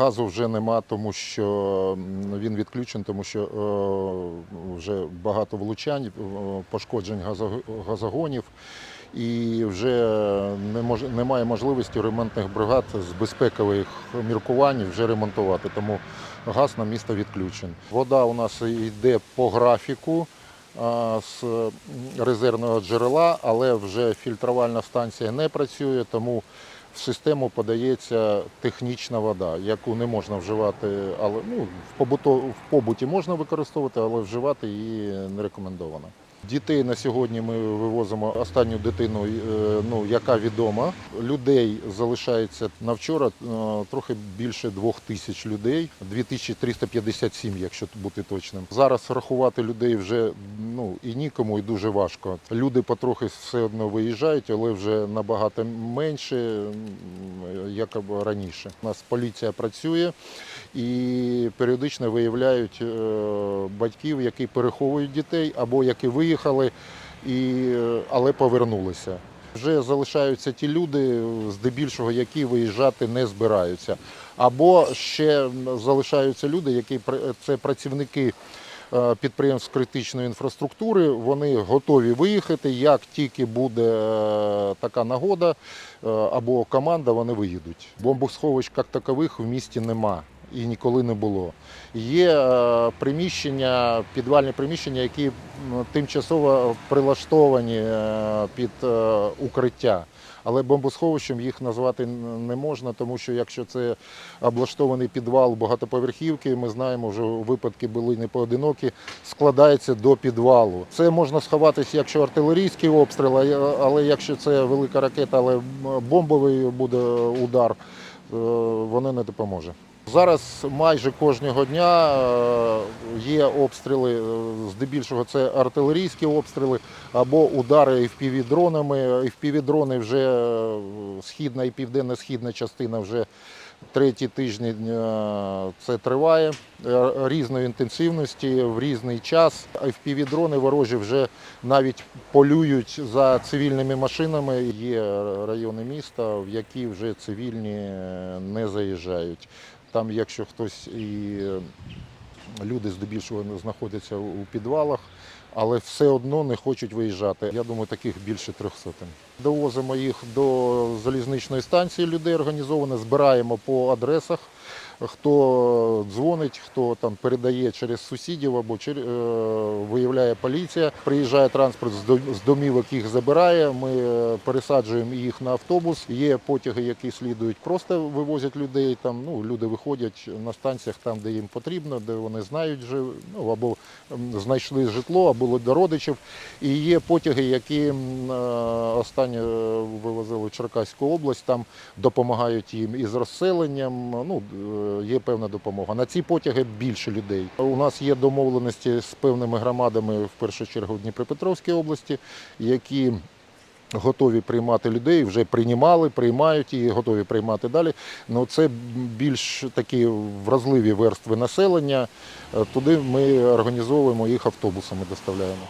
Газу вже нема, тому що він відключений, тому що е, вже багато влучань, е, пошкоджень газогонів. І вже не немає можливості ремонтних бригад з безпекових міркувань вже ремонтувати. Тому газ на місто відключений. Вода у нас йде по графіку з резервного джерела, але вже фільтрувальна станція не працює, тому в систему подається технічна вода, яку не можна вживати, але ну, в, побуті можна використовувати, але вживати її не рекомендовано. Дітей на сьогодні ми вивозимо останню дитину, е, ну, яка відома. Людей залишається на вчора е, трохи більше двох тисяч людей, 2357, якщо бути точним. Зараз рахувати людей вже ну, і нікому, і дуже важко. Люди потрохи все одно виїжджають, але вже набагато менше, як раніше. У нас поліція працює і періодично виявляють е, батьків, які переховують дітей або які виїхали, і, але повернулися. Вже залишаються ті люди, здебільшого, які виїжджати не збираються. Або ще залишаються люди, які це працівники е, підприємств критичної інфраструктури. Вони готові виїхати. Як тільки буде е, така нагода е, або команда, вони виїдуть. Бомбосховищ як такових в місті нема і ніколи не було. Є е, приміщення, підвальні приміщення, які тимчасово прилаштовані е, під е, укриття. Але бомбосховищем їх назвати не можна, тому що якщо це облаштований підвал багатоповерхівки, ми знаємо, вже випадки були не поодинокі, складається до підвалу. Це можна сховатися, якщо артилерійський обстріл, але якщо це велика ракета, але бомбовий буде удар, воно не допоможе. Зараз майже кожного дня е, є обстріли, е, здебільшого це артилерійські обстріли або удари FPV-дронами. FPV-дрони вже е, східна і південно-східна частина вже треті тижні е, це триває різної інтенсивності в різний час. FPV-дрони ворожі вже навіть полюють за цивільними машинами. Є райони міста, в які вже цивільні не заїжджають. Там, якщо хтось і е, люди здебільшого знаходяться у підвалах, але все одно не хочуть виїжджати. Я думаю, таких більше трьох сотень. Довозимо їх до залізничної станції, людей організовано, збираємо по адресах. Хто дзвонить, хто там передає через сусідів або чер- е, виявляє поліція. Приїжджає транспорт з до- з домівок, їх забирає. Ми е, пересаджуємо їх на автобус. Є потяги, які слідують, просто вивозять людей. Там ну люди виходять на станціях, там де їм потрібно, де вони знають вже ну або знайшли житло, або до родичів. І є потяги, які е, останнє е, вивозили в Черкаську область. Там допомагають їм із розселенням. Ну є певна допомога. На ці потяги більше людей. У нас є домовленості з певними громадами, в першу чергу в Дніпропетровській області, які готові приймати людей, вже приймали, приймають і готові приймати далі. Ну це більш такі вразливі верстви населення. Туди ми організовуємо їх автобусами, доставляємо.